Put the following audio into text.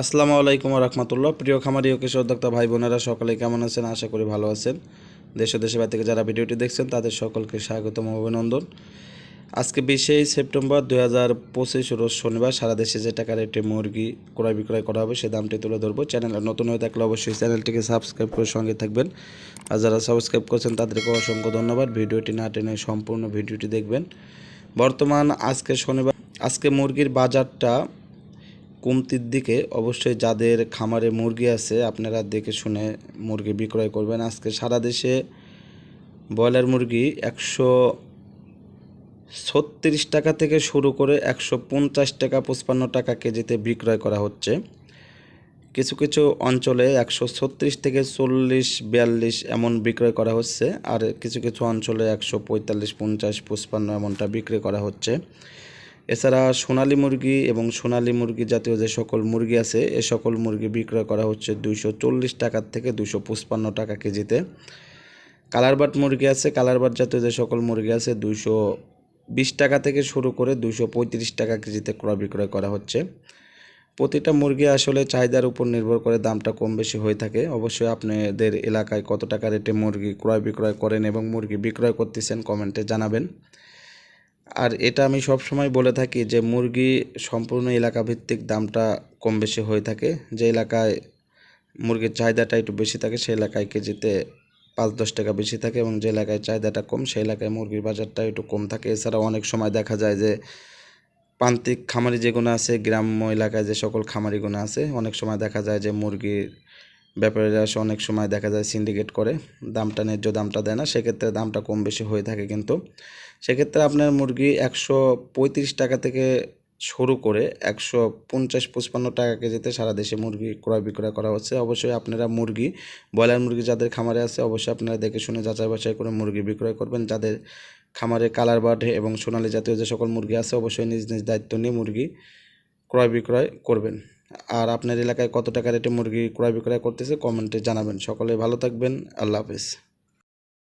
আসসালামু আলাইকুম রহমতুল্লাহ। প্রিয় খামারি ও কৃষি উদ্যোক্তা ভাই বোনেরা সকলে কেমন আছেন? আশা করি ভালো আছেন। দেশে দেশে বাইরে থেকে যারা ভিডিওটি দেখছেন, তাদের সকলকে স্বাগতম, অভিনন্দন। আজকে বিশে সেপ্টেম্বর দুই হাজার পঁচিশ, রোজ শনিবার, সারা দেশে যে টাকার একটি মুরগি ক্রয় বিক্রয় করা হবে, সে দামটি তুলে ধরবো। চ্যানেলে নতুন হয়ে থাকলে অবশ্যই চ্যানেলটিকে সাবস্ক্রাইব করে সঙ্গে থাকবেন। আর যারা সাবস্ক্রাইব করছেন, তাদেরকে অসংখ্য ধন্যবাদ। ভিডিওটি না টেনে সম্পূর্ণ ভিডিওটি দেখবেন। বর্তমান আজকে শনিবার, আজকে মুরগির বাজারটা কমতির দিকে অবশ্যই যাদের খামারে মুরগি আছে, আপনারা দেখে শুনে মুরগি বিক্রয় করবেন। আজকে সারা দেশে ব্রয়লার মুরগি একশো ছত্রিশ টাকা থেকে শুরু করে একশো পঞ্চাশ টাকা, পঁচপান্ন টাকা কেজিতে বিক্রয় করা হচ্ছে। কিছু কিছু অঞ্চলে একশো ছত্রিশ থেকে চল্লিশ, বিয়াল্লিশ এমন বিক্রয় করা হচ্ছে, আর কিছু কিছু অঞ্চলে একশো পঁয়তাল্লিশ, পঞ্চাশ, পঁচপান্ন এমনটা বিক্রি করা হচ্ছে। এছাড়া সোনালী মুরগি এবং সোনালী মুরগি জাতীয় যে সকল মুরগি আছে, এ সকল মুরগি বিক্রয় করা হচ্ছে দুইশো চল্লিশ টাকার থেকে দুশো পঁচপান্ন টাকা কেজিতে। কালারবাট মুরগি আছে, কালারবাট জাতীয় যে সকল মুরগি আছে, দুইশো বিশ টাকা থেকে শুরু করে দুশো পঁয়ত্রিশ টাকা কেজিতে ক্রয় বিক্রয় করা হচ্ছে। প্রতিটা মুরগি আসলে চাহিদার উপর নির্ভর করে দামটা কম বেশি হয়ে থাকে। অবশ্যই আপনাদের এলাকায় কত টাকা রেটে মুরগি ক্রয় বিক্রয় করেন এবং মুরগি বিক্রয় করতেছেন কমেন্টে জানাবেন। আর এটা আমি সব সময় বলে থাকি যে মুরগি সম্পূর্ণ এলাকা ভিত্তিক দামটা কম বেশি হয়ে থাকে। যে এলাকায় মুরগির চাহিদাটা একটু বেশি থাকে, সেই এলাকায় কেজিতে পাঁচ দশ টাকা বেশি থাকে এবং যে এলাকায় চাহিদাটা কম, সেই এলাকায় মুরগির বাজারটা একটু কম থাকে। এছাড়াও অনেক সময় দেখা যায় যে প্রান্তিক খামারি যেগুলো আছে, গ্রাম্য এলাকায় যে সকল খামারিগুলো আছে, অনেক সময় দেখা যায় যে মুরগির ব্যাপারীরা অনেক সময় দেখা যায় সিন্ডিকেট করে, দামটা ন্যায্য দামটা দেয় না, সেক্ষেত্রে দামটা কম বেশি হয়ে থাকে কিন্তু। সেক্ষেত্রে আপনার মুরগি একশো পঁয়ত্রিশ টাকা থেকে শুরু করে একশো পঞ্চাশ, পঁচপান্ন টাকা কেজিতে সারা দেশে মুরগি ক্রয় বিক্রয় করা হচ্ছে। অবশ্যই আপনারা মুরগি, ব্রয়লার মুরগি যাদের খামারে আছে, অবশ্যই আপনারা দেখে শুনে যাচাই বাছাই করে মুরগি বিক্রয় করবেন। যাদের খামারে কালার বার্ড এবং সোনালী জাতীয় যে সকল মুরগি আছে, অবশ্যই নিজ নিজ দায়িত্ব নিয়ে মুরগি ক্রয় বিক্রয় করবেন। আর আপনার এলাকায় কত টাকা রেটে মুরগি ক্রয় বিক্রয় করতেছে কমেন্টে জানাবেন। সকলে ভালো থাকবেন, আল্লাহ হাফিজ।